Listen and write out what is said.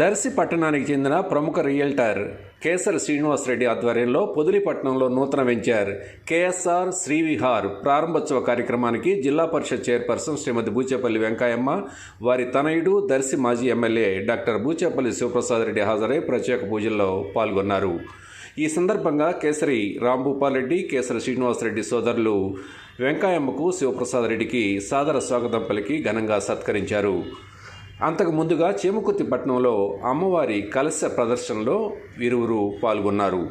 దర్శి పట్టణానికి చెందిన ప్రముఖ రియల్టర్ కేసర్ శ్రీనివాసరెడ్డి ఆధ్వర్యంలో పొదిలిపట్నంలో నూతన వెంచర్ కేఎస్ఆర్ శ్రీవిహార్ ప్రారంభోత్సవ కార్యక్రమానికి జిల్లా పరిషత్ చైర్పర్సన్ శ్రీమతి బూచేపల్లి వెంకయ్యమ్మ వారి తనయుడు దర్శి మాజీ ఎమ్మెల్యే డాక్టర్ బూచేపల్లి శివప్రసాద్ రెడ్డి హాజరై ప్రత్యేక పూజల్లో పాల్గొన్నారు. ఈ సందర్భంగా కేసరి రాంభూపాల్ రెడ్డి కేసరి శ్రీనివాసరెడ్డి సోదరులు వెంకయ్యమ్మకు శివప్రసాద్ రెడ్డికి సాదర స్వాగతం పలికి ఘనంగా సత్కరించారు. అంతకు ముందుగా చేమకుర్తి పట్టణంలో అమ్మవారి కలశ ప్రదర్శనలో వీరువురు పాల్గొన్నారు.